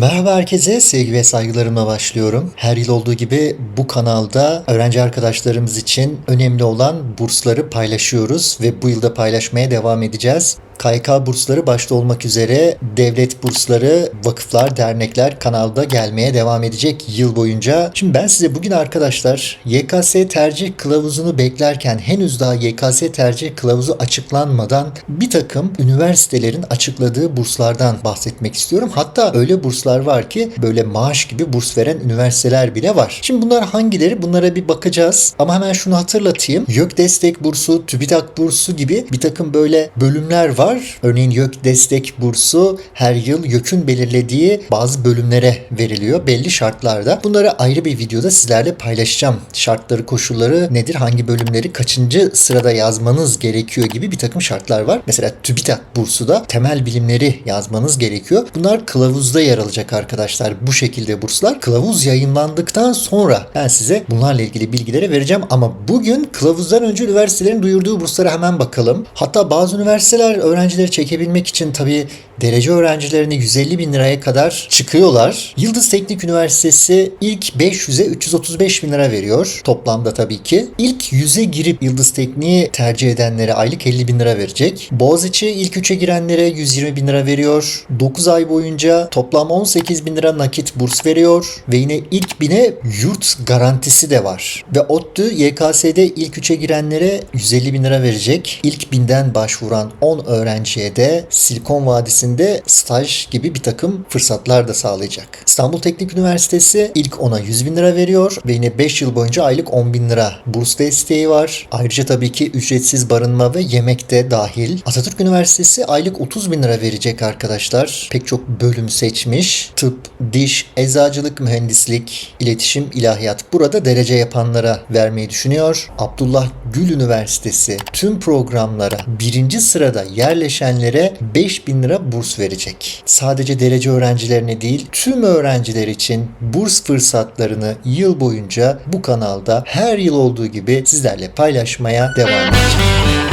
Merhaba herkese, sevgi ve saygılarımla başlıyorum. Her yıl olduğu gibi bu kanalda öğrenci arkadaşlarımız için önemli olan bursları paylaşıyoruz ve bu yılda paylaşmaya devam edeceğiz. KYK bursları başta olmak üzere devlet bursları, vakıflar, dernekler kanalda gelmeye devam edecek yıl boyunca. Şimdi ben size bugün arkadaşlar YKS tercih kılavuzunu beklerken henüz daha YKS tercih kılavuzu açıklanmadan bir takım üniversitelerin açıkladığı burslardan bahsetmek istiyorum. Hatta öyle burslar var ki böyle maaş gibi burs veren üniversiteler bile var. Şimdi bunlar hangileri? Bunlara bir bakacağız. Ama hemen şunu hatırlatayım. YÖK Destek Bursu, TÜBİTAK Bursu gibi bir takım böyle bölümler var. Örneğin YÖK Destek Bursu her yıl YÖK'ün belirlediği bazı bölümlere veriliyor belli şartlarda. Bunları ayrı bir videoda sizlerle paylaşacağım. Şartları, koşulları nedir? Hangi bölümleri kaçıncı sırada yazmanız gerekiyor gibi bir takım şartlar var. Mesela TÜBİTAK bursu da temel bilimleri yazmanız gerekiyor. Bunlar kılavuzda yer alacak arkadaşlar. Bu şekilde burslar. Kılavuz yayınlandıktan sonra ben size bunlarla ilgili bilgileri vereceğim. Ama bugün kılavuzdan önce üniversitelerin duyurduğu burslara hemen bakalım. Hatta bazı üniversiteler öğrencileri çekebilmek için tabii derece öğrencilerini 150 bin liraya kadar çıkıyorlar. Yıldız Teknik Üniversitesi ilk 500'e 335 bin lira veriyor. Toplamda tabii ki. İlk 100'e girip Yıldız Tekniği tercih edenlere aylık 50 bin lira verecek. Boğaziçi ilk 3'e girenlere 120 bin lira veriyor. 9 ay boyunca toplam 18 bin lira nakit burs veriyor. Ve yine ilk bine yurt garantisi de var. Ve ODTÜ YKS'de ilk 3'e girenlere 150 bin lira verecek. İlk binden başvuran 10 öğrenciye de Silikon Vadisi'nde staj gibi bir takım fırsatlar da sağlayacak. İstanbul Teknik Üniversitesi ilk ona 100 bin lira veriyor ve yine 5 yıl boyunca aylık 10 bin lira burs desteği var. Ayrıca tabii ki ücretsiz barınma ve yemek de dahil. Atatürk Üniversitesi aylık 30 bin lira verecek arkadaşlar. Pek çok bölüm seçmiş. Tıp, diş, eczacılık, mühendislik, iletişim, ilahiyat. Burada derece yapanlara vermeyi düşünüyor. Abdullah Gül Üniversitesi tüm programlara birinci sırada yerleşenlere 5 bin lira burs verecek. Sadece derece öğrencilerine değil tüm öğrenciler için burs fırsatlarını yıl boyunca bu kanalda her yıl olduğu gibi sizlerle paylaşmaya devam edeceğim.